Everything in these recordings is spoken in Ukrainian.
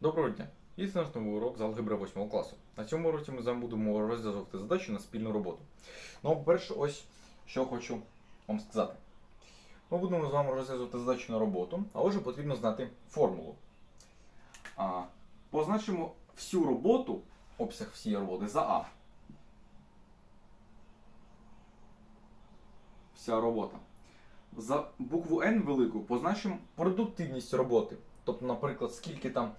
Доброго дня! І це наш новий урок з алгебри 8 класу. На цьому уроці ми з вами будемо розв'язувати задачі на спільну роботу. Ну, по-перше, ось що хочу вам сказати. Ми будемо з вами розв'язувати задачу на роботу, а отже потрібно знати формулу. А, позначимо всю роботу, обсяг всієї роботи за А. Вся робота. За букву N велику позначимо продуктивність роботи. Тобто, наприклад, скільки там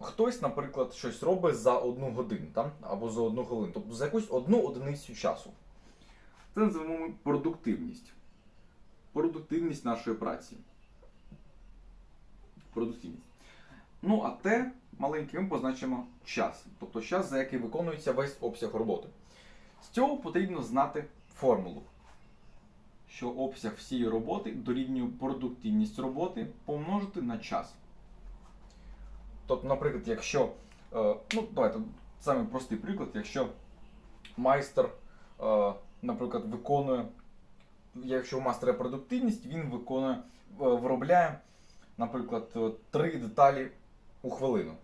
хтось, наприклад, щось робить за одну годину там, або за одну хвилину, тобто за якусь одну одиницю часу. Це називаємо продуктивність. Продуктивність нашої праці. Продуктивність. Ну, а те маленьким ми позначимо час. Тобто час, за який виконується весь обсяг роботи. З цього потрібно знати формулу що обсяг всієї роботи дорівнює продуктивність роботи помножити на час. Тобто, наприклад, якщо, е, ну, давайте, самий простий приклад, якщо майстер, е, наприклад, виконує, якщо у майстра є продуктивність, він виконує, е, виробляє, наприклад, три деталі у хвилину.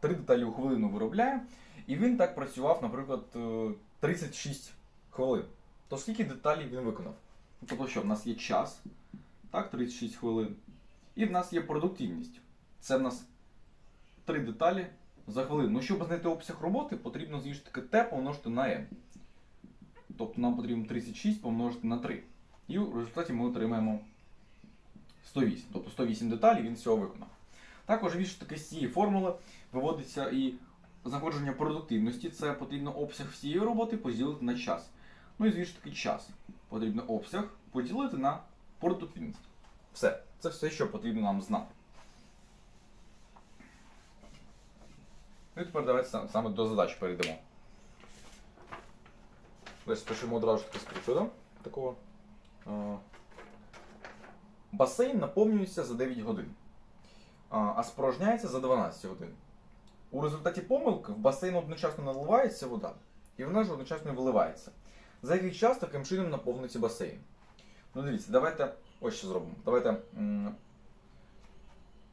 Три деталі у хвилину виробляє, і він так працював, наприклад, е, 36 хвилин. То скільки деталей він виконав? Тобто, що в нас є час, так, 36 хвилин, і в нас є продуктивність. Це в нас три деталі за хвилину. Ну, щоб знайти обсяг роботи, потрібно звісно таки Т помножити на N. Тобто нам потрібно 36 помножити на 3. І в результаті ми отримаємо 108. Тобто 108 деталей він всього виконав. Також звісно таки з цієї формули виводиться і знаходження продуктивності. Це потрібно обсяг всієї роботи поділити на час. Ну і звісно таки час потрібно обсяг поділити на продуктивність. Все. Це все, що потрібно нам знати. Ну і тепер давайте саме до задач перейдемо. Ось пишемо одразу таке скрипт, такого. Е, Басейн наповнюється за 9 годин, а спорожняється за 12 годин. У результаті помилки в басейн одночасно наливається вода, і вона ж одночасно виливається. За який час таким чином наповниться басейн? Ну дивіться, давайте ось що зробимо. Давайте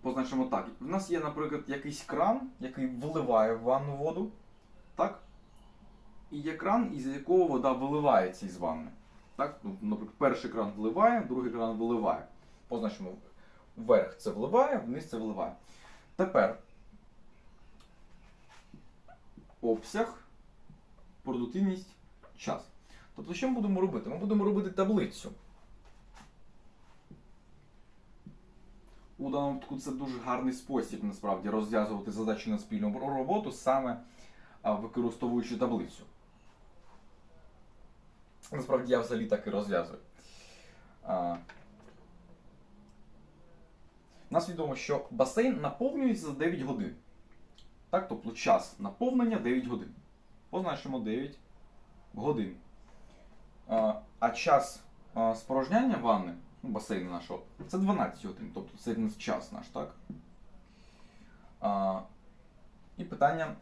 позначимо так. У нас є, наприклад, якийсь кран, який виливає в ванну воду. Так? І є кран, із якого вода виливається із ванни. Так? Ну, Наприклад, перший кран вливає, другий кран виливає. Позначимо вверх це вливає, вниз це виливає. Тепер обсяг, продуктивність, час. Тобто, що ми будемо робити? Ми будемо робити таблицю. У даному випадку це дуже гарний спосіб насправді розв'язувати задачі на спільну роботу, саме використовуючи таблицю. Насправді я взагалі так і розв'язую. У нас відомо, що басейн наповнюється за 9 годин. Так, тобто час наповнення 9 годин. Позначимо 9 годин. А, час спорожняння ванни, басейну нашого, це 12 годин, тобто це в нас час наш, так? А, і питання,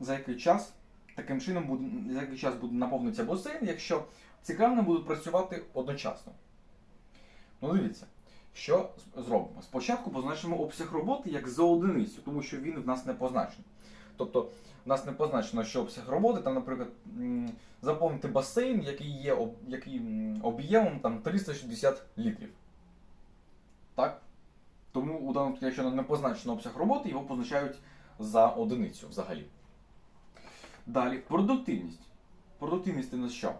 за який час таким чином буде, за який час буде наповнитися басейн, якщо ці крани будуть працювати одночасно. Ну, дивіться, що зробимо? Спочатку позначимо обсяг роботи як за одиницю, тому що він в нас не позначений. Тобто, у нас не позначено, що обсяг роботи, там, наприклад, заповнити басейн, який є який, об'ємом там, 360 літрів. Так? Тому у даному якщо не позначено обсяг роботи, його позначають за одиницю взагалі. Далі, продуктивність. Продуктивність це у нас що?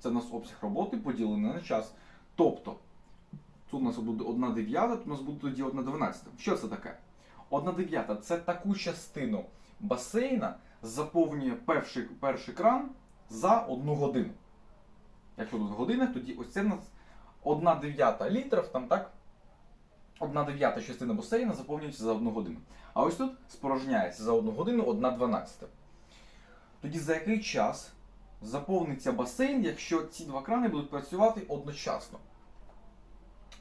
Це у нас обсяг роботи поділений на час. Тобто, тут у нас буде 1 дев'ята, тут у нас буде тоді 1 дванадцята. Що це таке? 1 дев'ята це таку частину басейна заповнює перший, перший кран за одну годину. Якщо тут година, тоді ось це в нас 1 дев'ята літрів, там так? 1 дев'ята частина басейна заповнюється за одну годину. А ось тут спорожняється за одну годину 1 дванадцята. Тоді за який час заповниться басейн, якщо ці два крани будуть працювати одночасно?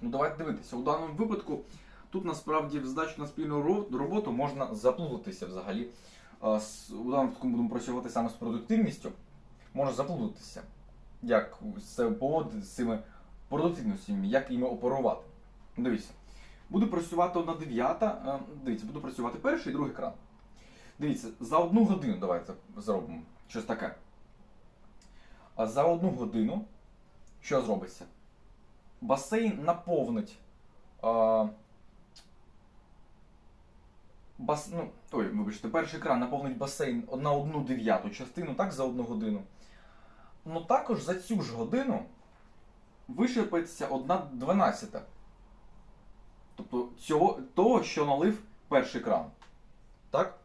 Ну давайте дивитися. У даному випадку тут насправді в здачу на спільну роботу можна заплутатися взагалі. У даному випадку будемо працювати саме з продуктивністю. Можна заплутатися, як це поводити з цими продуктивностями, як іми оперувати. Дивіться, буде працювати одна дев'ята. е, Дивіться, буде працювати перший і другий кран. Дивіться, за одну годину давайте зробимо щось таке. А за одну годину що зробиться? Басейн наповнить. Бас, ну, ой, вибачте, перший кран наповнить басейн на одну дев'яту частину, так, за одну годину. Ну також за цю ж годину вичерпається одна дванадцята. Тобто цього, того, що налив перший кран. Так?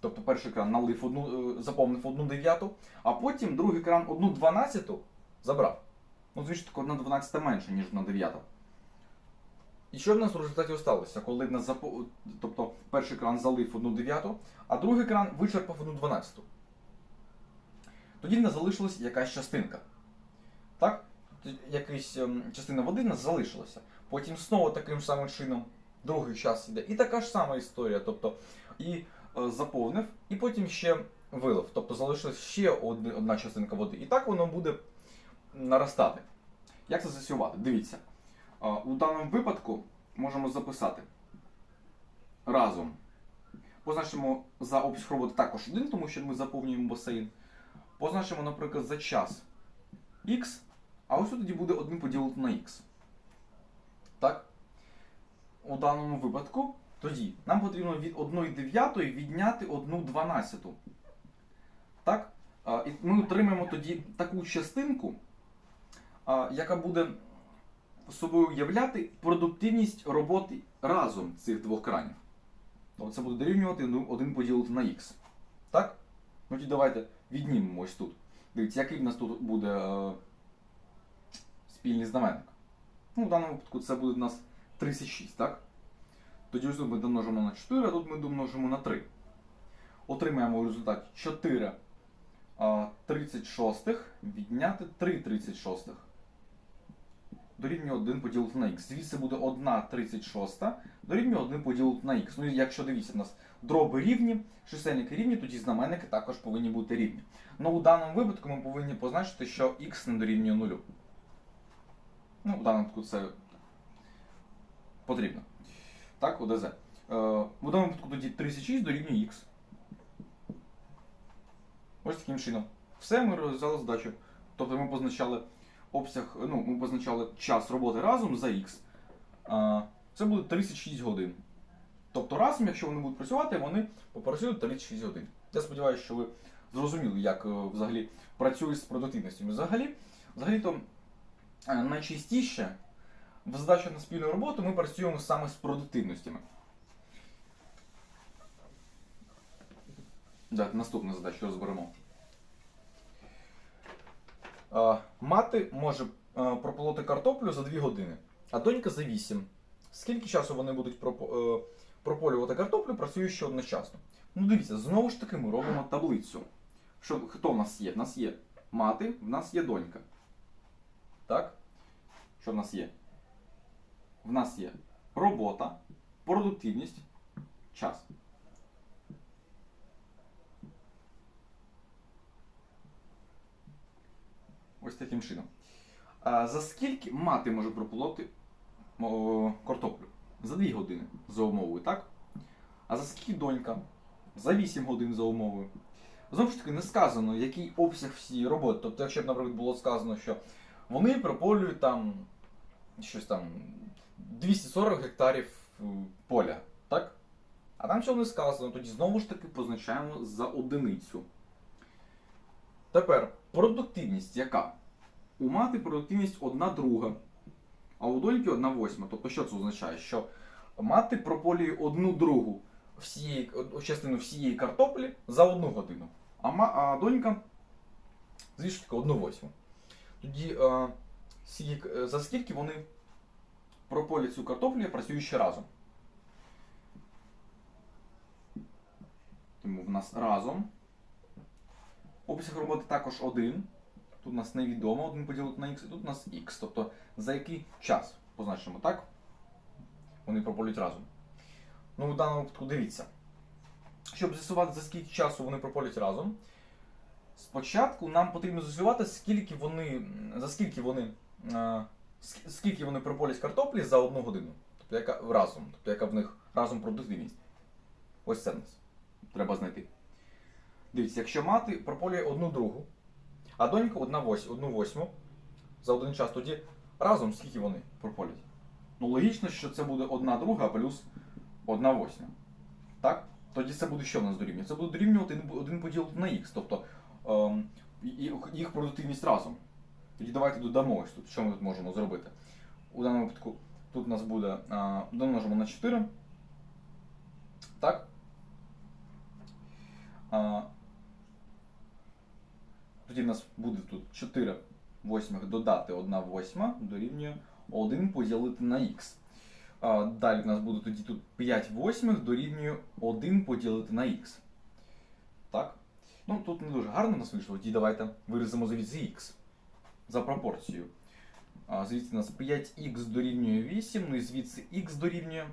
Тобто перший кран налив одну, е, заповнив одну дев'яту, а потім другий кран одну дванадцяту забрав. Ну, звісно, одна дванадцята менше, ніж одна дев'ята. І що в нас в результаті сталося? Коли в запо... тобто перший кран залив одну дев'яту, а другий кран вичерпав одну дванадцяту. Тоді в нас залишилась якась частинка. Так? Якась ем, частина води в нас залишилася. Потім знову таким самим чином другий час йде. І така ж сама історія. Тобто, і е, заповнив, і потім ще вилив. Тобто залишилась ще одна, частинка води. І так воно буде наростати. Як це засівати? Дивіться. У даному випадку можемо записати разом. Позначимо за обсяг роботи також один, тому що ми заповнюємо басейн. Позначимо, наприклад, за час x, а ось тоді буде 1 поділити на x. Так? У даному випадку тоді нам потрібно від 1 дев'ятої відняти 1 дванадцяту. Так? І ми отримаємо тоді таку частинку, яка буде собою являти продуктивність роботи разом цих двох кранів. Тобто це буде дорівнювати 1 поділити на х. Так? Ну тоді давайте віднімемо ось тут. Дивіться, який в нас тут буде е, спільний знаменник. Ну, в даному випадку це буде у нас 36, так? Тоді ось тут ми домножимо на 4, а тут ми домножимо на 3. Отримаємо в результаті 4 а, 36 відняти 3 36. Дорівнює 1 поділити на х. Звідси буде 1 36 дорівнює 1 поділити на х. Ну якщо дивіться, у нас дроби рівні, чисельники рівні, тоді знаменники також повинні бути рівні. Ну у даному випадку ми повинні позначити, що х не дорівнює 0. Ну, в даному випадку це потрібно. Так, ОДЗ. Е, в даному випадку тоді 36 дорівнює х. Ось таким чином. Все, ми розв'язали задачу. Тобто ми позначали обсяг, ну, ми позначали час роботи разом за х. Це буде 36 годин. Тобто разом, якщо вони будуть працювати, вони попрацюють 36 годин. Я сподіваюся, що ви зрозуміли, як е, взагалі працює з продуктивністю. Взагалі, взагалі-то е, найчастіше в задачах на спільну роботу ми працюємо саме з продуктивностями. Давайте наступну задачу розберемо. Е, Мати може е, прополоти картоплю за 2 години, а донька за 8. Скільки часу вони будуть е, прополювати картоплю, працюючи одночасно? Ну дивіться, знову ж таки ми робимо таблицю. Що, хто в нас є? В нас є мати, в нас є донька. Так? Що в нас є? В нас є робота, продуктивність, час. Ось таким чином. А за скільки мати може прополоти картоплю? За 2 години за умовою, так? А за скільки донька? За 8 годин за умовою. Знову ж таки, не сказано, який обсяг всієї роботи. Тобто, якщо б, наприклад, було сказано, що вони прополюють там щось там 240 гектарів е, поля, так? А там цього не сказано, тоді знову ж таки позначаємо за одиницю. Тепер продуктивність яка? У мати продуктивність одна друга, а у доньки одна восьма. Тобто що це означає? Що мати прополює одну другу всієї, частину всієї картоплі за одну годину, а, ма, а донька, звісно одну восьму. Тоді е, скільки- е, за скільки вони прополять цю картоплю, працюючи разом? Тому в нас разом. Обсяг роботи також один. Тут у нас невідомо, один поділити на х, і тут у нас х. Тобто за який час позначимо, так? Вони прополюють разом. Ну, в даному випадку дивіться. Щоб з'ясувати, за скільки часу вони прополють разом, спочатку нам потрібно з'ясувати, скільки вони, за скільки вони, е, скільки вони прополять картоплі за одну годину. тобто яка разом, тобто яка в них разом продуктивність. Ось це нас треба знайти. Дивіться, якщо мати прополює одну другу, а донька одна вось, одну восьму за один час, тоді разом скільки вони прополять? Ну, логічно, що це буде одна друга плюс одна восьма. Так? Тоді це буде що в нас дорівнює? Це буде дорівнювати один поділити на х, тобто ем, їх продуктивність разом. Тоді давайте додамо ось тут. Що ми тут можемо зробити? У даному випадку тут у нас буде а, домножимо на 4. Так? А, в нас буде тут 4 восьмих додати 1 восьма дорівнює 1 поділити на х. Далі в нас буде тоді тут 5 восьмих дорівнює 1 поділити на х. Так? Ну, тут не дуже гарно нас вийшло, тоді давайте виразимо звідси х за пропорцією. Звідси у нас 5х дорівнює 8, ну і звідси х дорівнює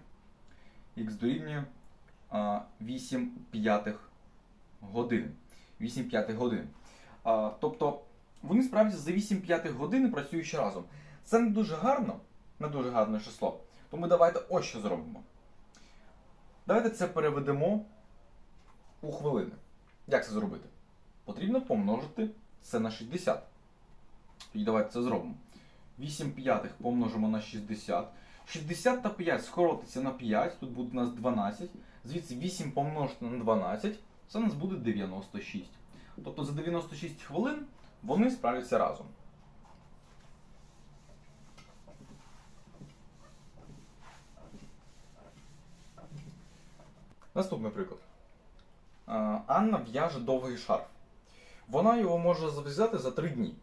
х дорівнює 8 п'ятих годин. 8 п'ятих годин. Тобто вони справді за 8 п'ятих годин працюючи разом. Це не дуже гарно, не дуже гарне число. Тому давайте ось що зробимо. Давайте це переведемо у хвилини. Як це зробити? Потрібно помножити це на 60. Тоді давайте це зробимо. 8 п'ятих помножимо на 60. 60 та 5 скоротиться на 5, тут буде у нас 12. Звідси 8 помножити на 12, це у нас буде 96. Тобто за 96 хвилин вони справляться разом. Наступний приклад. Анна в'яже довгий шарф. Вона його може зав'язати за 3 дні.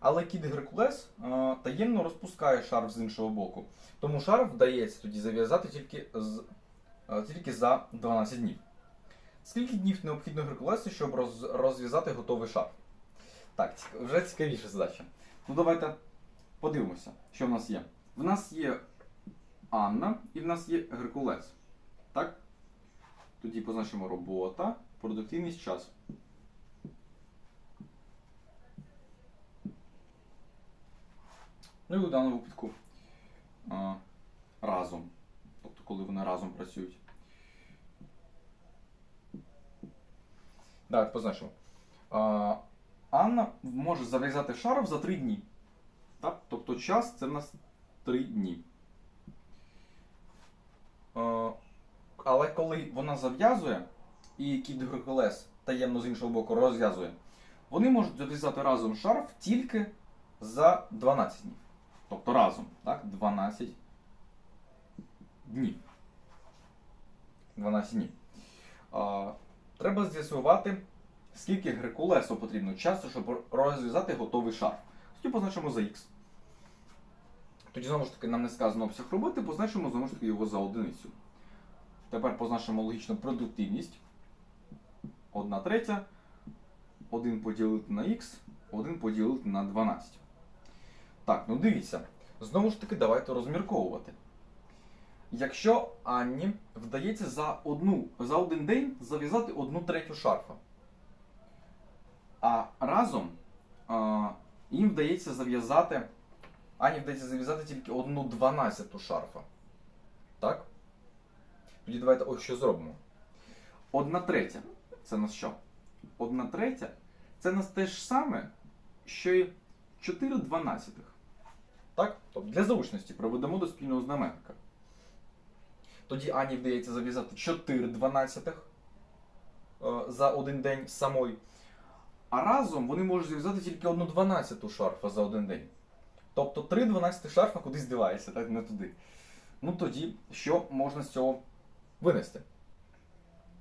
Але кіт Геркулес таємно розпускає шарф з іншого боку. Тому шарф вдається тоді зав'язати тільки, з, тільки за 12 днів. Скільки днів необхідно Геркулесу, щоб роз, розв'язати готовий шарф? Так, вже цікавіша задача. Ну давайте подивимося, що в нас є. В нас є Анна і в нас є Геркулес. Так? Тоді позначимо робота, продуктивність час. Ну і у даному випадку а, разом. Тобто, коли вони разом працюють. Давайте позначимо. А, Анна може зав'язати шарф за 3 дні. Так? Тобто час це в нас 3 дні. А, але коли вона зав'язує і кіт Геркулес таємно з іншого боку розв'язує, вони можуть зав'язати разом шарф тільки за 12 днів. Тобто разом, так? 12 днів. 12 днів. А, треба з'ясувати, скільки Геркулесу потрібно часу, щоб розв'язати готовий шарф. Тоді позначимо за х. Тоді знову ж таки нам не сказано обсяг роботи, позначимо знову ж таки його за одиницю. Тепер позначимо логічну продуктивність. 1 третя. 1 поділити на х, 1 поділити на 12. Так, ну дивіться. Знову ж таки, давайте розмірковувати. Якщо Анні вдається за, одну, за один день зав'язати одну третю шарфа, а разом а, їм вдається зав'язати. Ані вдається зав'язати тільки одну дванадцяту шарфа. Так? Тоді давайте ось що зробимо. Одна третя. Це на що? Одна третя це на те ж саме, що і 4 дванадцятих. Так? Тобто для зручності проведемо до спільного знаменника. Тоді Ані вдається зав'язати 4 дванадцятих е, за один день самої. А разом вони можуть зв'язати тільки одну дванадцяту шарфа за один день. Тобто 3 12 шарфа кудись дівається, так не туди. Ну тоді, що можна з цього винести?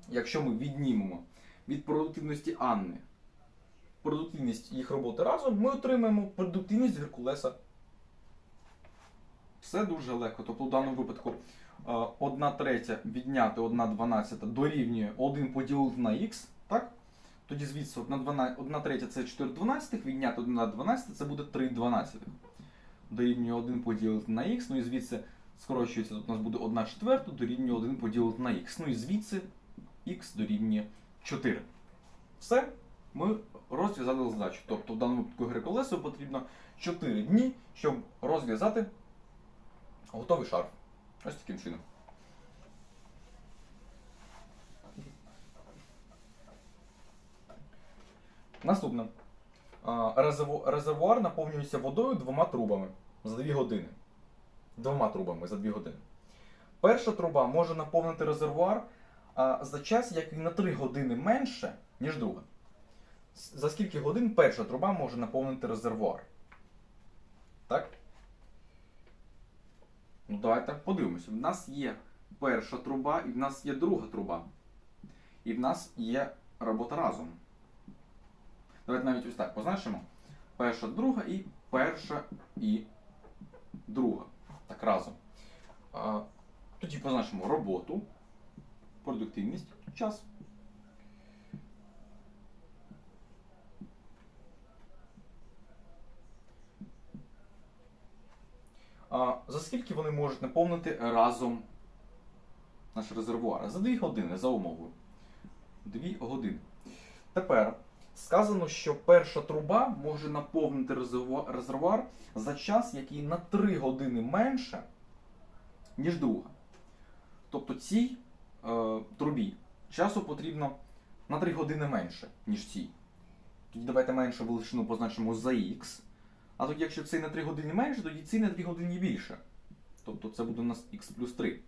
Якщо ми віднімемо від продуктивності Анни продуктивність їх роботи разом, ми отримаємо продуктивність Геркулеса. Все дуже легко. Тобто в даному випадку 1 третя відняти 1 дванадцята дорівнює 1 поділити на х, так? Тоді звідси 1 третя це 4 дванадцятих, відняти 1 12 це буде 3 дванадцятих. Дорівнює 1 поділити на х, ну і звідси скорочується, тут у нас буде 1 четверта, дорівнює 1 поділити на х. Ну і звідси х дорівнює 4. Все, ми розв'язали задачу. Тобто в даному випадку Геркулесу потрібно 4 дні, щоб розв'язати готовий шарф. Ось таким чином. Наступне. Резервуар наповнюється водою двома трубами за 2 години. Двома трубами за 2 години. Перша труба може наповнити резервуар за час, який на 3 години менше, ніж друга. За скільки годин перша труба може наповнити резервуар? Так? Ну, давайте подивимося. В нас є перша труба, і в нас є друга труба. І в нас є робота разом. Давайте навіть ось так позначимо. Перша, друга і перша і друга. Так, разом. Тоді позначимо роботу, продуктивність, час. За скільки вони можуть наповнити разом наш резервуар? За 2 години, за умовою. 2 години. Тепер сказано, що перша труба може наповнити резервуар, за час, який на 3 години менше, ніж друга. Тобто цій е, трубі часу потрібно на 3 години менше, ніж цій. Тоді давайте меншу величину позначимо за х. А тоді, якщо цей на 3 години менше, тоді цей на 2 години більше. Тобто це буде у нас х плюс 3.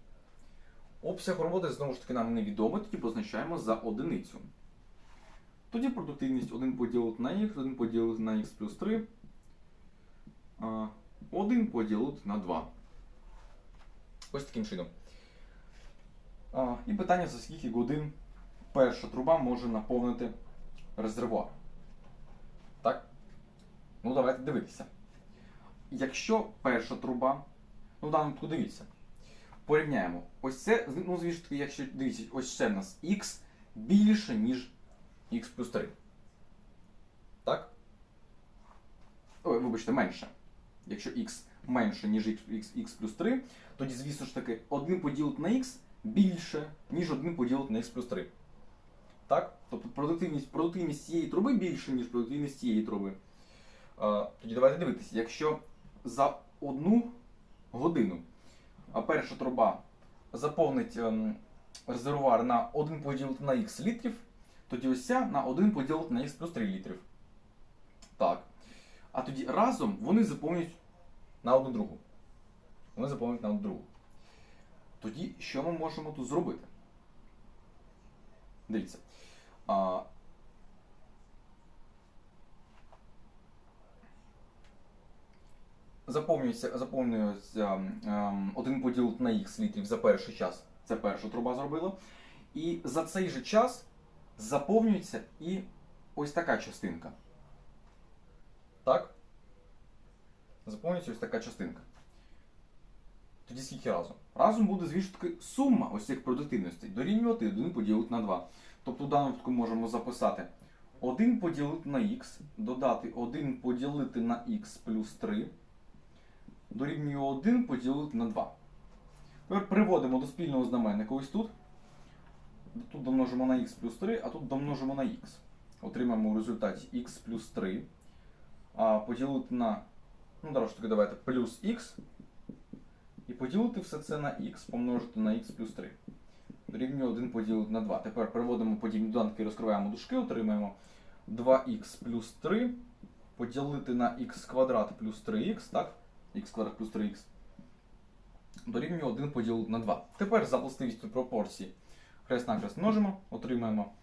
Обсяг роботи знову ж таки нам невідомий, тоді позначаємо за одиницю. Тоді продуктивність 1 поділити на х, 1 поділити на х плюс 3. 1 поділити на 2. Ось таким чином. І питання, за скільки годин перша труба може наповнити резервуар. Ну, давайте дивитися. Якщо перша труба, ну в даному випадку дивіться, порівняємо. Ось це, ну, звісно, якщо дивіться, ось це в нас х більше, ніж х плюс 3. Так? Ой, вибачте, менше. Якщо х менше, ніж х, плюс 3, тоді, звісно ж таки, 1 поділити на х більше, ніж 1 поділити на х плюс 3. Так? Тобто продуктивність, продуктивність цієї труби більше, ніж продуктивність цієї труби. Тоді давайте дивитися, якщо за одну годину перша труба заповнить ем, резервуар на 1 поділити на х літрів, тоді ось ця на 1 поділити на х плюс 3 літрів. Так. А тоді разом вони заповнюють на одну другу. Вони заповнюють на одну другу. Тоді що ми можемо тут зробити? Дивіться. Заповнюється, заповнюється ем, один поділити на х літрів за перший час. Це перша труба зробила. І за цей же час заповнюється і ось така частинка. Так? Заповнюється ось така частинка. Тоді скільки разом? Разом буде, звісно таки, сума ось цих продуктивностей дорівнювати 1 поділити на 2. Тобто в даному випадку можемо записати 1 поділити на х, додати 1 поділити на х плюс 3, дорівнює 1 поділити на 2. Тепер приводимо до спільного знаменника ось тут. Тут домножимо на х плюс 3, а тут домножимо на х. Отримаємо в результаті х плюс 3. А поділити на, ну таки давайте, плюс х. І поділити все це на х, помножити на х плюс 3. Дорівнює 1 поділити на 2. Тепер переводимо подібні доданки і розкриваємо дужки, отримаємо 2х плюс 3 поділити на х квадрат плюс 3х, так? Х квадрат плюс 3х. Дорівнює 1 поділити на 2. Тепер за властивістю пропорції хрест накрест множимо, отримаємо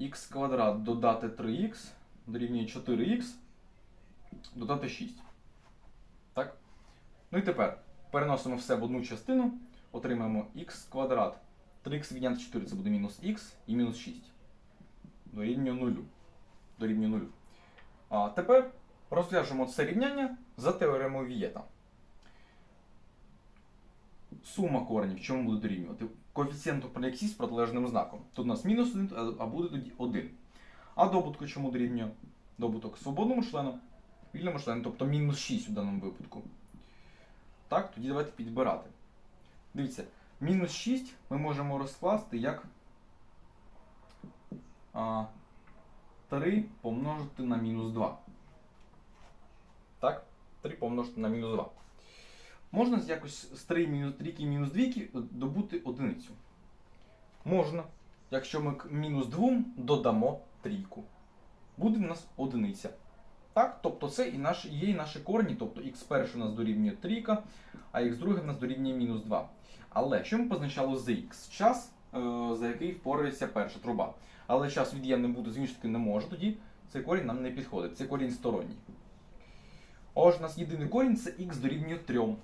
х квадрат додати 3х, дорівнює 4х, додати 6. Так? Ну і тепер переносимо все в одну частину, отримаємо х квадрат. 3х відняти 4 це буде мінус х і мінус 6. Дорівнює 0. Дорівнює 0. А тепер розв'яжемо це рівняння за теоремою Вієта. Сума коренів чому буде дорівнювати? Коефіцієнту х з протилежним знаком. Тут у нас мінус 1, а буде тоді 1. А добутку чому дорівнює? Добуток свободному члену, вільному члену, тобто мінус 6 у даному випадку. Так, тоді давайте підбирати. Дивіться, мінус 6 ми можемо розкласти як 3 помножити на мінус 2. Так? 3 помножити на мінус 2. Можна якось з 3 мінус трійки і мінус двійки добути одиницю. Можна, якщо ми к мінус 2 додамо трійку. Буде в нас одиниця. Так, тобто це і наші, є і наші корені, тобто х перший у нас дорівнює трійка, а х другий у нас дорівнює мінус 2. Але що ми позначало за х? Час, е, за який впорається перша труба. Але час від'ємним бути з іншої не може, тоді цей корінь нам не підходить. Це корінь сторонній. Отже, у нас єдиний корінь це х дорівнює 3.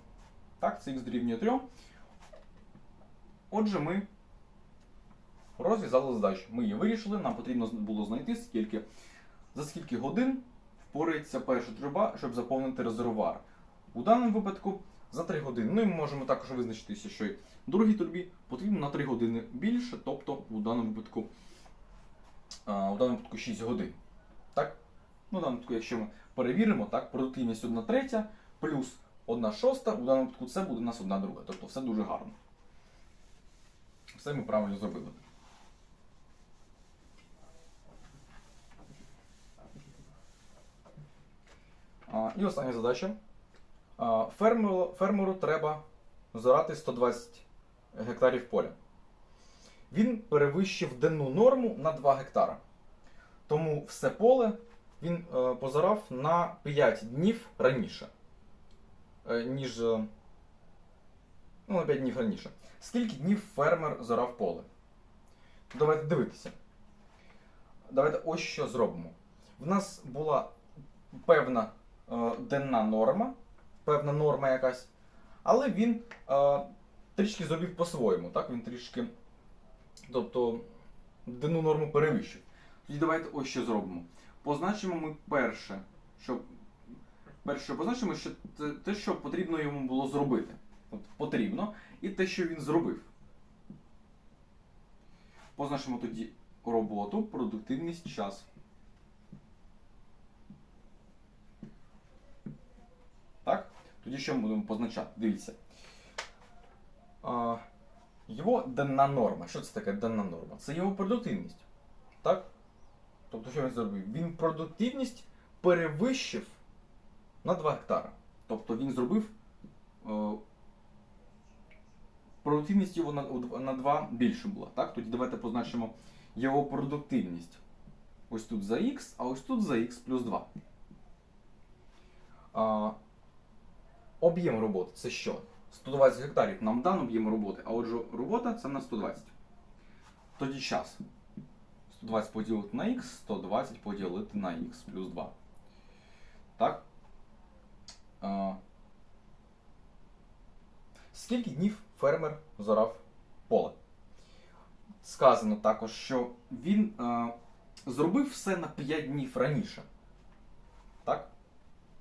Так, це х дорівнює 3. Отже, ми розв'язали задачу. Ми її вирішили, нам потрібно було знайти, скільки, за скільки годин впорається перша труба, щоб заповнити резервуар. У даному випадку за 3 години. Ну і ми можемо також визначитися, що й другій трубі потрібно на 3 години більше, тобто у даному випадку, а, у даному випадку 6 годин. Так? Ну, в даному випадку, якщо ми перевіримо, так, продуктивність 1 третя плюс 1 шоста, у даному випадку це буде у нас 1 друга. Тобто все дуже гарно. Все ми правильно зробили. А, І остання задача. А, Фермеру, фермеру треба зорати 120 гектарів поля. Він перевищив денну норму на 2 гектара. Тому все поле він е, позорав на 5 днів раніше, е, ніж. е, Ну, на 5 днів раніше. Скільки днів фермер зорав поле? Давайте дивитися. Давайте ось що зробимо. В нас була певна е, денна норма, певна норма якась, але він е, трішки зробив по-своєму. Так? Він трішки, тобто, денну норму перевищив. Тоді давайте ось що зробимо. Позначимо ми перше, що перше, що позначимо, що те, що потрібно йому було зробити. От потрібно, і те, що він зробив. Позначимо тоді роботу, продуктивність, час. Так? Тоді що ми будемо позначати? Дивіться. А, його денна норма. Що це таке денна норма? Це його продуктивність. Так? Тобто, що він зробив? Він продуктивність перевищив на 2 гектара. Тобто він зробив. Е, продуктивність його на, на 2 більше була. Так? Тоді давайте позначимо його продуктивність. Ось тут за х, а ось тут за х плюс 2. А, об'єм роботи це що? 120 гектарів нам дан об'єм роботи, а отже робота це на 120. Тоді час. 120 поділити на х, 120 поділити на х плюс 2. Так? А, скільки днів фермер зорав поле? Сказано також, що він а, зробив все на 5 днів раніше. Так?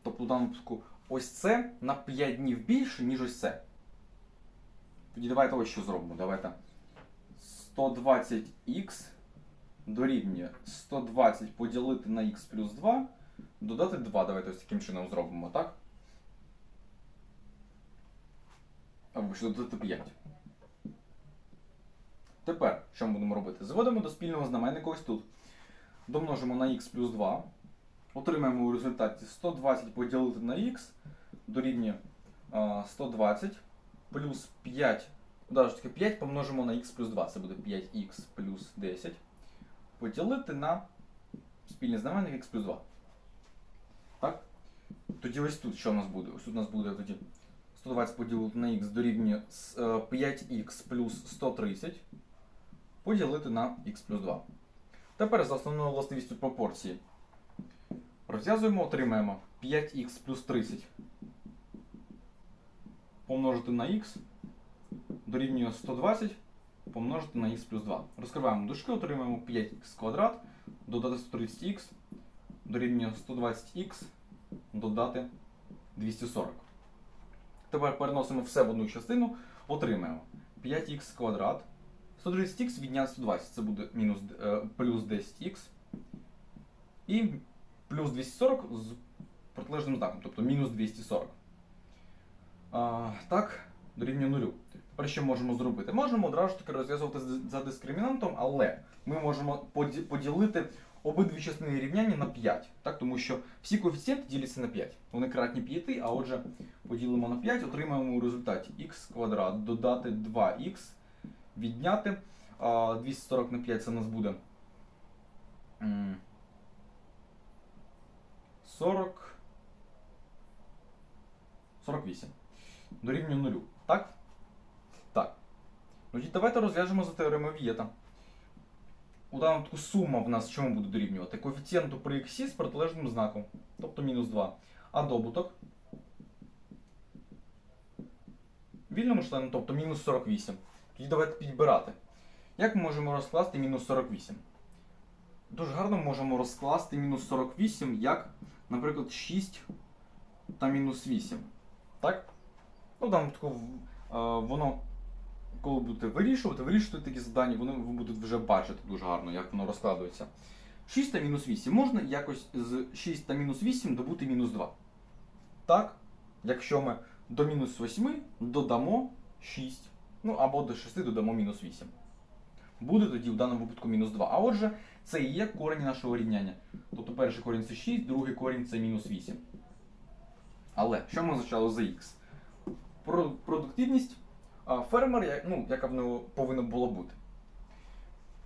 Тобто, в даному випадку, ось це на 5 днів більше, ніж ось це. Тоді давайте ось що зробимо. Давайте 120х дорівнює 120 поділити на х плюс 2, додати 2. Давайте ось таким чином зробимо, так? А вибачте, додати 5. Тепер, що ми будемо робити? Зводимо до спільного знаменника ось тут. Домножимо на х плюс 2. Отримаємо у результаті 120 поділити на х дорівнює 120 плюс 5. Даже таки 5 помножимо на х плюс 2. Це буде 5х плюс 10. Поділити на спільний знаменник х плюс 2. Так? Тоді ось тут що у нас буде? Ось тут у нас буде тоді 120 поділити на х дорівнює 5х плюс 130 поділити на х плюс 2. Тепер за основною властивістю пропорції розв'язуємо, отримаємо 5х плюс 30 помножити на х дорівнює 120 помножити на х плюс 2. Розкриваємо дужки, отримаємо 5х квадрат, додати 130х, дорівнює 120х, додати 240. Тепер переносимо все в одну частину, отримаємо 5х квадрат. 130х відняти 120, це буде мінус, е, плюс 10х. І плюс 240 з протилежним знаком, тобто мінус 240. А, Так, дорівнює 0 про що можемо зробити? Можемо одразу ж таки розв'язуватися за дискримінантом, але ми можемо поділити обидві частини рівняння на 5. Так? Тому що всі коефіцієнти діляться на 5. Вони кратні 5, а отже, поділимо на 5, отримаємо у результаті х квадрат, додати 2х, відняти. 240 на 5 це у нас буде. 40. 48. Дорівнює 0. Так? Ну і давайте розв'яжемо за теоремою Вієта. У даному випадку сума в нас чому буде дорівнювати? Коефіцієнту при х з протилежним знаком, тобто мінус 2. А добуток вільному члену, тобто мінус 48. Тоді давайте підбирати. Як ми можемо розкласти мінус 48? Дуже гарно можемо розкласти мінус 48 як, наприклад, 6 та мінус 8. Так? Ну, даному випадку е, воно, коли будете вирішувати, вирішувати такі завдання, вони ви будете вже бачити дуже гарно, як воно розкладується. 6 та мінус 8. Можна якось з 6 та мінус 8 добути мінус 2. Так? Якщо ми до мінус 8 додамо 6. Ну або до 6 додамо мінус 8. Буде тоді в даному випадку мінус 2. А отже, це і є корінь нашого рівняння. Тобто перший корінь це 6, другий корінь це мінус 8. Але що ми означало за х? Про продуктивність як- ну, яка в нього повинна була бути.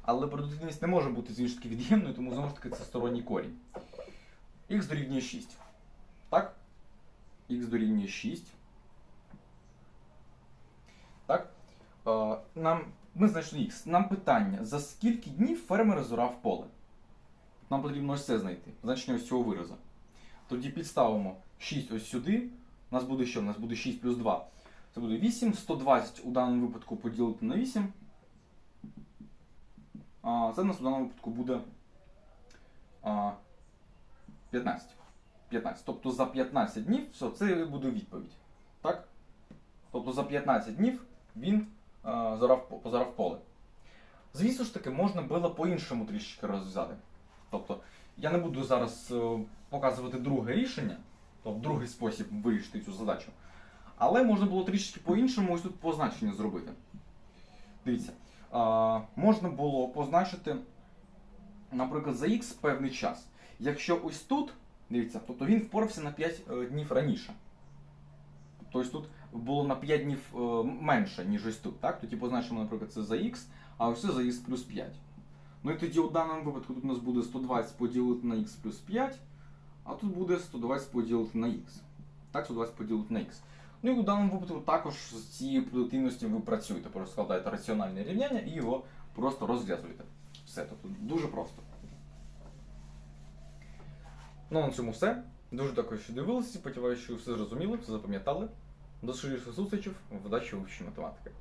Але продуктивність не може бути таки від'ємною, тому знову ж таки це сторонній корінь. Х дорівнює 6. Так? Х дорівнює 6. Так? Нам, ми знайшли х. Нам питання, за скільки днів фермер зорав поле? Нам потрібно ось це знайти, значення ось цього виразу. Тоді підставимо 6 ось сюди. У нас буде що? У нас буде 6 плюс 2. Це буде 8. 120 у даному випадку поділити на 8. А, це у нас у даному випадку буде 15. 15. Тобто за 15 днів, все, це буде відповідь. Так? Тобто за 15 днів він зорав, поле. Звісно ж таки, можна було по-іншому трішечки розв'язати. Тобто, я не буду зараз е, показувати друге рішення, тобто другий спосіб вирішити цю задачу. Але можна було трішечки по-іншому ось тут позначення зробити. Дивіться, а, можна було позначити, наприклад, за х певний час. Якщо ось тут, дивіться, тобто він впорався на 5 е, днів раніше. Тобто тут було на 5 днів е, менше, ніж ось тут. Так? Тоді позначимо, наприклад, це за х, а ось це за х плюс 5. Ну і тоді у даному випадку тут у нас буде 120 поділити на х плюс 5, а тут буде 120 поділити на х. Так, 120 поділити на х. Ну і у даному випадку також з цією продуктивністю ви працюєте, просто складаєте раціональне рівняння і його просто розв'язуєте. Все, тобто дуже просто. Ну, на цьому все. Дуже дякую, що дивилися. Сподіваюся, що все зрозуміли, все запам'ятали. До скоріших зустрічей в удачі вивченні математики.